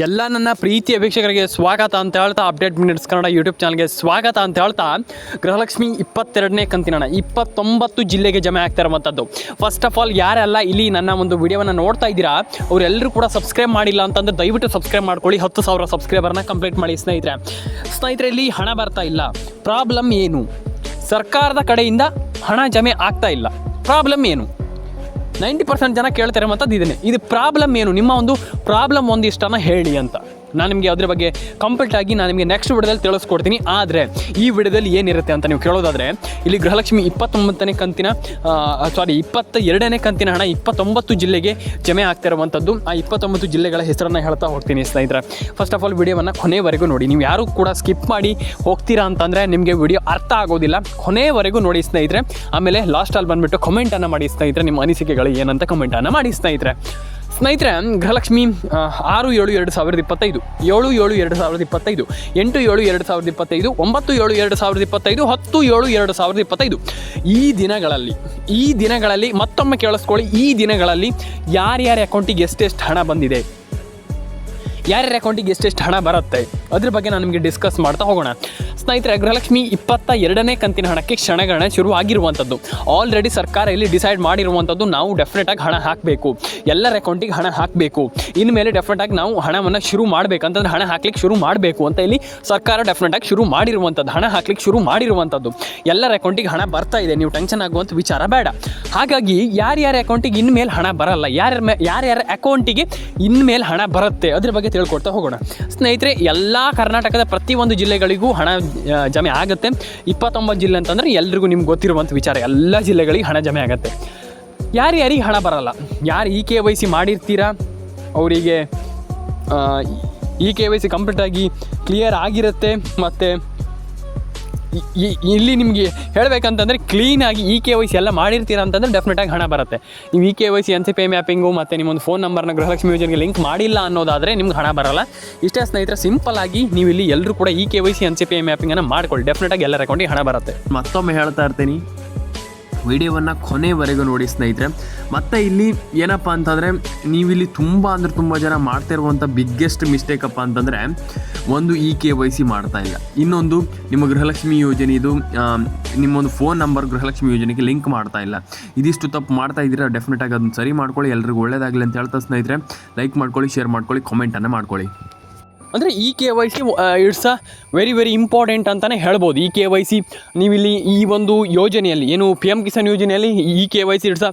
ಎಲ್ಲ ನನ್ನ ಪ್ರೀತಿಯ ವೀಕ್ಷಕರಿಗೆ ಸ್ವಾಗತ ಅಂತ ಹೇಳ್ತಾ ಅಪ್ಡೇಟ್ ಮಿನಿಟ್ಸ್ ಕನ್ನಡ ಯೂಟ್ಯೂಬ್ ಚಾನಲ್ಗೆ ಸ್ವಾಗತ ಅಂತ ಹೇಳ್ತಾ ಗೃಹಲಕ್ಷ್ಮಿ ಇಪ್ಪತ್ತೆರಡನೇ ಕಂತಿನ ಇಪ್ಪತ್ತೊಂಬತ್ತು ಜಿಲ್ಲೆಗೆ ಜಮೆ ಆಗ್ತಾ ಇರುವಂಥದ್ದು. ಫಸ್ಟ್ ಆಫ್ ಆಲ್ ಯಾರೆಲ್ಲ ಇಲ್ಲಿ ನನ್ನ ಒಂದು ವಿಡಿಯೋವನ್ನು ನೋಡ್ತಾ ಇದ್ದೀರಾ ಅವರೆಲ್ಲರೂ ಕೂಡ ಸಬ್ಸ್ಕ್ರೈಬ್ ಮಾಡಿಲ್ಲ ಅಂತಂದ್ರೆ ದಯವಿಟ್ಟು ಸಬ್ಸ್ಕ್ರೈಬ್ ಮಾಡ್ಕೊಳ್ಳಿ. ಹತ್ತು ಸಾವಿರ ಸಬ್ಸ್ಕ್ರೈಬರ್ನ ಕಂಪ್ಲೀಟ್ ಮಾಡಿ ಸ್ನೇಹಿತರೆ. ಸ್ನೇಹಿತರೆ, ಇಲ್ಲಿ ಹಣ ಬರ್ತಾ ಇಲ್ಲ. ಪ್ರಾಬ್ಲಮ್ ಏನು? ಸರ್ಕಾರದ ಕಡೆಯಿಂದ ಹಣ ಜಮೆ ಆಗ್ತಾ ಇಲ್ಲ. ಪ್ರಾಬ್ಲಮ್ ಏನು? ನೈಂಟಿ ಪರ್ಸೆಂಟ್ ಜನ ಕೇಳ್ತಾರೆ ಮತ್ತು ಇದನ್ನೇ. ಇದು ಪ್ರಾಬ್ಲಮ್ ಏನು? ನಿಮ್ಮ ಒಂದು ಪ್ರಾಬ್ಲಮ್ ಒಂದಿಷ್ಟನ್ನು ಹೇಳಿ ಅಂತ. ನಾನು ನಿಮಗೆ ಅದ್ರ ಬಗ್ಗೆ ಕಂಪ್ಲೀಟ್ ಆಗಿ ನಾನು ನಿಮಗೆ ನೆಕ್ಸ್ಟ್ ವಿಡಿಯೋದಲ್ಲಿ ತಿಳಿಸ್ಕೊಡ್ತೀನಿ. ಆದರೆ, ಈ ವಿಡಿಯೋದಲ್ಲಿ ಏನಿರುತ್ತೆ ಅಂತ ನೀವು ಕೇಳೋದಾದರೆ, ಇಲ್ಲಿ ಗೃಹಲಕ್ಷ್ಮಿ ಇಪ್ಪತ್ತೊಂಬತ್ತನೇ ಕಂತಿನ ಸಾರಿ ಇಪ್ಪತ್ತ ಎರಡನೇ ಕಂತಿನ ಹಣ ಇಪ್ಪತ್ತೊಂಬತ್ತು ಜಿಲ್ಲೆಗೆ ಜಮೆ ಆಗ್ತಿರುವಂಥದ್ದು ಆ ಇಪ್ಪತ್ತೊಂಬತ್ತು ಜಿಲ್ಲೆಗಳ ಹೆಸರನ್ನು ಹೇಳ್ತಾ ಹೋಗ್ತೀನಿ ಸ್ನೇಹಿತರೆ. ಫಸ್ಟ್ ಆಫ್ ಆಲ್ ವಿಡಿಯೋವನ್ನು ಕೊನೆವರೆಗೂ ನೋಡಿ. ನೀವು ಯಾರು ಕೂಡ ಸ್ಕಿಪ್ ಮಾಡಿ ಹೋಗ್ತೀರಾ ಅಂತಂದರೆ ನಿಮಗೆ ವಿಡಿಯೋ ಅರ್ಥ ಆಗೋದಿಲ್ಲ. ಕೊನೆವರೆಗೂ ನೋಡಿ ಸ್ನೇಹಿತರೆ. ಆಮೇಲೆ ಲಾಸ್ಟಲ್ಲಿ ಬಂದುಬಿಟ್ಟು ಕಮೆಂಟನ್ನು ಮಾಡಿ ಸ್ನೇಹಿತರೆ. ನಿಮ್ಮ ಅನಿಸಿಕೆಗಳು ಏನಂತ ಕಮೆಂಟನ್ನು ಮಾಡಿ ಸ್ನೇಹಿತರೆ. ಸ್ನೇಹಿತರೆ, ಗೃಹಲಕ್ಷ್ಮಿ ಆರು ಏಳು ಎರಡು ಸಾವಿರದ ಇಪ್ಪತ್ತೈದು, ಏಳು ಏಳು ಎರಡು ಸಾವಿರದ ಇಪ್ಪತ್ತೈದು, ಎಂಟು ಏಳು ಎರಡು ಸಾವಿರದ ಇಪ್ಪತ್ತೈದು, ಒಂಬತ್ತು ಏಳು ಎರಡು ಸಾವಿರದ ಇಪ್ಪತ್ತೈದು, ಹತ್ತು ಏಳು ಎರಡು ಸಾವಿರದ ಇಪ್ಪತ್ತೈದು. ಈ ದಿನಗಳಲ್ಲಿ ಈ ದಿನಗಳಲ್ಲಿ ಮತ್ತೊಮ್ಮೆ ಕೇಳಿಸ್ಕೊಳ್ಳಿ, ಈ ದಿನಗಳಲ್ಲಿ ಯಾರ್ಯಾರ ಅಕೌಂಟಿಗೆ ಎಷ್ಟೆಷ್ಟು ಹಣ ಬಂದಿದೆ? ಯಾರ್ಯಾರ ಅಕೌಂಟಿಗೆ ಎಷ್ಟೆಷ್ಟು ಹಣ ಬರುತ್ತೆ? ಅದ್ರ ಬಗ್ಗೆ ನಾನು ನಿಮಗೆ ಡಿಸ್ಕಸ್ ಮಾಡ್ತಾ ಹೋಗೋಣ. ಸ್ನೇಹಿತರೆ, ಗೃಹಲಕ್ಷ್ಮಿ ಇಪ್ಪತ್ತ ಎರಡನೇ ಕಂತಿನ ಹಣಕ್ಕೆ ಕ್ಷಣಗಣನೆ ಶುರು ಆಗಿರುವಂಥದ್ದು ಆಲ್ರೆಡಿ ಸರ್ಕಾರ ಇಲ್ಲಿ ಡಿಸೈಡ್ ಮಾಡಿರುವಂಥದ್ದು ನಾವು ಡೆಫಿನೆಟಾಗಿ ಹಣ ಹಾಕಬೇಕು. ಎಲ್ಲರ ಅಕೌಂಟಿಗೆ ಹಣ ಹಾಕಬೇಕು. ಇನ್ಮೇಲೆ ಡೆಫಿನೆಟಾಗಿ ನಾವು ಹಣವನ್ನು ಶುರು ಮಾಡಬೇಕಂತಂದ್ರೆ ಹಣ ಹಾಕ್ಲಿಕ್ಕೆ ಶುರು ಮಾಡಬೇಕು ಅಂತ ಇಲ್ಲಿ ಸರ್ಕಾರ ಡೆಫಿನೆಟಾಗಿ ಶುರು ಮಾಡಿರುವಂಥದ್ದು. ಹಣ ಹಾಕ್ಲಿಕ್ಕೆ ಶುರು ಮಾಡಿರುವಂಥದ್ದು. ಎಲ್ಲರ ಅಕೌಂಟಿಗೆ ಹಣ ಬರ್ತಾ ಇದೆ. ನೀವು ಟೆನ್ಷನ್ ಆಗುವಂಥ ವಿಚಾರ ಬೇಡ. ಹಾಗಾಗಿ ಯಾರ್ಯಾರ ಅಕೌಂಟಿಗೆ ಇನ್ಮೇಲೆ ಹಣ ಬರಲ್ಲ, ಯಾರ್ಯಾರ ಮೇ, ಯಾರ್ಯಾರ ಅಕೌಂಟಿಗೆ ಇನ್ಮೇಲೆ ಹಣ ಬರುತ್ತೆ? ಅದ್ರ ಬಗ್ಗೆ ತಿಳ್ಕೊಡ್ತಾ ಹೋಗೋಣ. ಸ್ನೇಹಿತರೆ, ಎಲ್ಲ ಕರ್ನಾಟಕದ ಪ್ರತಿಯೊಂದು ಜಿಲ್ಲೆಗಳಿಗೂ ಹಣ ಜಮೆ ಆಗುತ್ತೆ. ಇಪ್ಪತ್ತೊಂಬತ್ತು ಜಿಲ್ಲೆ ಅಂತಂದರೆ ಎಲ್ರಿಗೂ ನಿಮ್ಗೆ ಗೊತ್ತಿರುವಂಥ ವಿಚಾರ. ಎಲ್ಲ ಜಿಲ್ಲೆಗಳಿಗೆ ಹಣ ಜಮೆ ಆಗುತ್ತೆ. ಯಾರು ಯಾರಿಗೆ ಹಣ ಬರಲ್ಲ? ಯಾರು ಇ ಕೆ ವೈ ಸಿ ಮಾಡಿರ್ತೀರಾ? ಅವರಿಗೆ ಇ ಕೆ ವೈ ಸಿ ಕಂಪ್ಲೀಟಾಗಿ ಕ್ಲಿಯರ್ ಆಗಿರುತ್ತೆ. ಮತ್ತು ಇಲ್ಲಿ ನಿಮಗೆ ಹೇಳಬೇಕಂತಂದರೆ ಕ್ಲೀನಾಗಿ ಇ ಕೆ ವೈ ಸಿ ಎಲ್ಲ ಮಾಡಿರ್ತೀರ ಅಂತಂದರೆ ಡೆಫಿನೆಟಾಗಿ ಹಣ ಬರುತ್ತೆ. ನೀವು E K Y C N C pay mapping ಮತ್ತು ನಿಮ್ಮೊಂದು ಫೋನ್ ನಂಬರ್ನ ಗೃಹಲಕ್ಷ್ಮಿ ಯೋಜನೆಗೆ ಲಿಂಕ್ ಮಾಡಿಲ್ಲ ಅನ್ನೋದಾದರೆ ನಿಮ್ಗೆ ಹಣ ಬರಲ್ಲ. ಇಷ್ಟೇ ಸ್ನೇಹಿತರೆ ಸಿಂಪಲ್ ಆಗಿ ನೀವು ಇಲ್ಲಿ ಎಲ್ಲರೂ ಕೂಡ E K Y C N C pay ಮ್ಯಾಪಿಂಗನ್ನು ಮಾಡ್ಕೊಳ್ಳಿ. ಡೆಫಿನೆಟಾಗಿ ಎಲ್ಲರ ಅಕೌಂಟಿಗೆ ಹಣ ಬರುತ್ತೆ. ಮತ್ತೊಮ್ಮೆ ಹೇಳ್ತಾ ಇರ್ತೀನಿ. ವಿಡಿಯೋವನ್ನು ಕೊನೆವರೆಗೂ ನೋಡಿ ಸ್ನೇಹಿತರೆ. ಮತ್ತು ಇಲ್ಲಿ ಏನಪ್ಪ ಅಂತಂದರೆ, ನೀವಿಲ್ಲಿ ತುಂಬ ಅಂದರೆ ತುಂಬ ಜನ ಮಾಡ್ತಾ ಇರುವಂಥ ಬಿಗ್ಗೆಸ್ಟ್ ಮಿಸ್ಟೇಕಪ್ಪ ಅಂತಂದರೆ, ಒಂದು ಇ ಕೆ ವೈ ಸಿ ಮಾಡ್ತಾ ಇಲ್ಲ. ಇನ್ನೊಂದು ನಿಮ್ಮ ಗೃಹಲಕ್ಷ್ಮಿ ಯೋಜನೆ ಇದು ನಿಮ್ಮ ನಿಮ್ಮೊಂದು ಫೋನ್ ನಂಬರ್ ಗೃಹಲಕ್ಷ್ಮಿ ಯೋಜನೆಗೆ ಲಿಂಕ್ ಮಾಡ್ತಾ ಇಲ್ಲ. ಇದಿಷ್ಟು ತಪ್ಪು ಮಾಡ್ತಾ ಇದ್ದೀರಾ ಡೆಫಿನೆಟಾಗಿ ಅದನ್ನು ಸರಿ ಮಾಡ್ಕೊಳ್ಳಿ, ಎಲ್ರಿಗೂ ಒಳ್ಳೇದಾಗಲಿ ಅಂತ ಹೇಳ್ತಾ ಸ್ನೇಹಿತರೆ. ಲೈಕ್ ಮಾಡ್ಕೊಳ್ಳಿ ಶೇರ್ ಮಾಡ್ಕೊಳ್ಳಿ ಕಾಮೆಂಟನ್ನು ಮಾಡ್ಕೊಳ್ಳಿ. ಅಂದರೆ E K Y C it's a very very important ಅಂತಲೇ ಹೇಳ್ಬೋದು. ಈ ಕೆ ವೈ ಸಿ, ನೀವಿಲ್ಲಿ ಈ ಒಂದು ಯೋಜನೆಯಲ್ಲಿ, ಏನು ಪಿ ಎಂ ಕಿಸಾನ್ ಯೋಜನೆಯಲ್ಲಿ E K Y C, it's a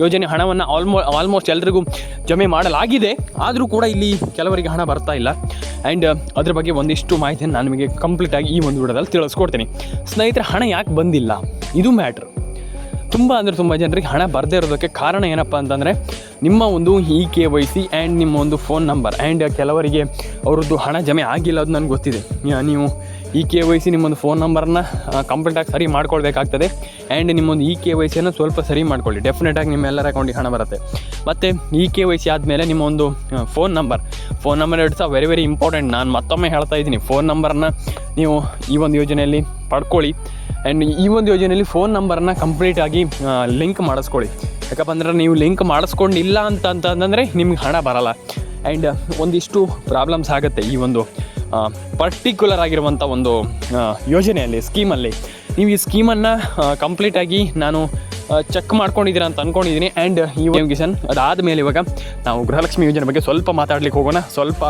ಯೋಜನೆ ಹಣವನ್ನು ಆಲ್ಮೋ ಆಲ್ಮೋಸ್ಟ್ ಎಲ್ರಿಗೂ ಜಮೆ ಮಾಡಲಾಗಿದೆ. ಆದರೂ ಕೂಡ ಇಲ್ಲಿ ಕೆಲವರಿಗೆ ಹಣ ಬರ್ತಾ ಇಲ್ಲ. ಆ್ಯಂಡ್ ಅದ್ರ ಬಗ್ಗೆ ಒಂದಿಷ್ಟು ಮಾಹಿತಿಯನ್ನು ನಾನು ನಿಮಗೆ ಕಂಪ್ಲೀಟಾಗಿ ಈ ಒಂದು ವಿಡಿಯೋದಲ್ಲಿ ತಿಳಿಸ್ಕೊಡ್ತೀನಿ. ಸ್ನೇಹಿತರೆ, ಹಣ ಯಾಕೆ ಬಂದಿಲ್ಲ? ಇದು ಮ್ಯಾಟ್ರ್ ತುಂಬ ಅಂದರೆ ತುಂಬ ಜನರಿಗೆ ಹಣ ಬರದೇ ಇರೋದಕ್ಕೆ ಕಾರಣ ಏನಪ್ಪ ಅಂತಂದರೆ ನಿಮ್ಮ ಒಂದು E K Y C and ನಿಮ್ಮ ಒಂದು ಫೋನ್ ನಂಬರ್ ಆ್ಯಂಡ್ ಕೆಲವರಿಗೆ ಅವರದ್ದು ಹಣ ಜಮೆ ಆಗಿಲ್ಲ ಅದು ನನಗೆ ಗೊತ್ತಿದೆ. ನೀವು ಇ ಕೆ ವೈ ಸಿ ನಿಮ್ಮೊಂದು ಫೋನ್ ನಂಬರ್ನ ಕಂಪ್ಲೀಟಾಗಿ ಸರಿ ಮಾಡ್ಕೊಳ್ಬೇಕಾಗ್ತದೆ ಆ್ಯಂಡ್ ನಿಮ್ಮೊಂದು ಇ ಕೆ ವೈ ಸಿಯನ್ನು ಸ್ವಲ್ಪ ಸರಿ ಮಾಡ್ಕೊಳ್ಳಿ. ಡೆಫಿನೆಟಾಗಿ ನಿಮ್ಮೆಲ್ಲರ ಅಕೌಂಟಿಗೆ ಹಣ ಬರುತ್ತೆ. ಮತ್ತು ಇ ಕೆ ವೈ ಸಿ ಆದಮೇಲೆ ನಿಮ್ಮ ಒಂದು phone number phone number it's very very important ನಾನು ಮತ್ತೊಮ್ಮೆ ಹೇಳ್ತಾ ಇದ್ದೀನಿ. ಫೋನ್ ನಂಬರ್ನ ನೀವು ಈ ಒಂದು ಯೋಜನೆಯಲ್ಲಿ ಪಡ್ಕೊಳ್ಳಿ. ಆ್ಯಂಡ್ ಈ ಒಂದು ಯೋಜನೆಯಲ್ಲಿ ಫೋನ್ ನಂಬರನ್ನ ಕಂಪ್ಲೀಟಾಗಿ ಲಿಂಕ್ ಮಾಡಿಸ್ಕೊಳ್ಳಿ. ಯಾಕಪ್ಪ ಅಂದ್ರೆ ನೀವು ಲಿಂಕ್ ಮಾಡಿಸ್ಕೊಂಡಿಲ್ಲ ಅಂತ ಅಂತಂದರೆ ನಿಮ್ಗೆ ಹಣ ಬರಲ್ಲ. ಆ್ಯಂಡ್ ಒಂದಿಷ್ಟು ಪ್ರಾಬ್ಲಮ್ಸ್ ಆಗುತ್ತೆ ಈ ಒಂದು ಪರ್ಟಿಕ್ಯುಲರ್ ಆಗಿರುವಂಥ ಒಂದು ಯೋಜನೆಯಲ್ಲಿ ಸ್ಕೀಮಲ್ಲಿ ನೀವು ಈ ಸ್ಕೀಮನ್ನು ಕಂಪ್ಲೀಟಾಗಿ ನಾನು ಚೆಕ್ ಮಾಡ್ಕೊಂಡಿದ್ದೀರಾ ಅಂತ ಅಂದ್ಕೊಂಡಿದ್ದೀನಿ ಆ್ಯಂಡ್ ಈ ಕಿಶನ್, ಅದಾದಮೇಲೆ ಇವಾಗ ನಾವು ಗೃಹಲಕ್ಷ್ಮಿ ಯೋಜನೆ ಬಗ್ಗೆ ಸ್ವಲ್ಪ ಮಾತಾಡ್ಲಿಕ್ಕೆ ಹೋಗೋಣ. ಸ್ವಲ್ಪ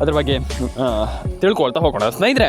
ಅದ್ರ ಬಗ್ಗೆ ತಿಳ್ಕೊಳ್ತಾ ಹೋಗೋಣ. ಸ್ನೇಹಿತರೆ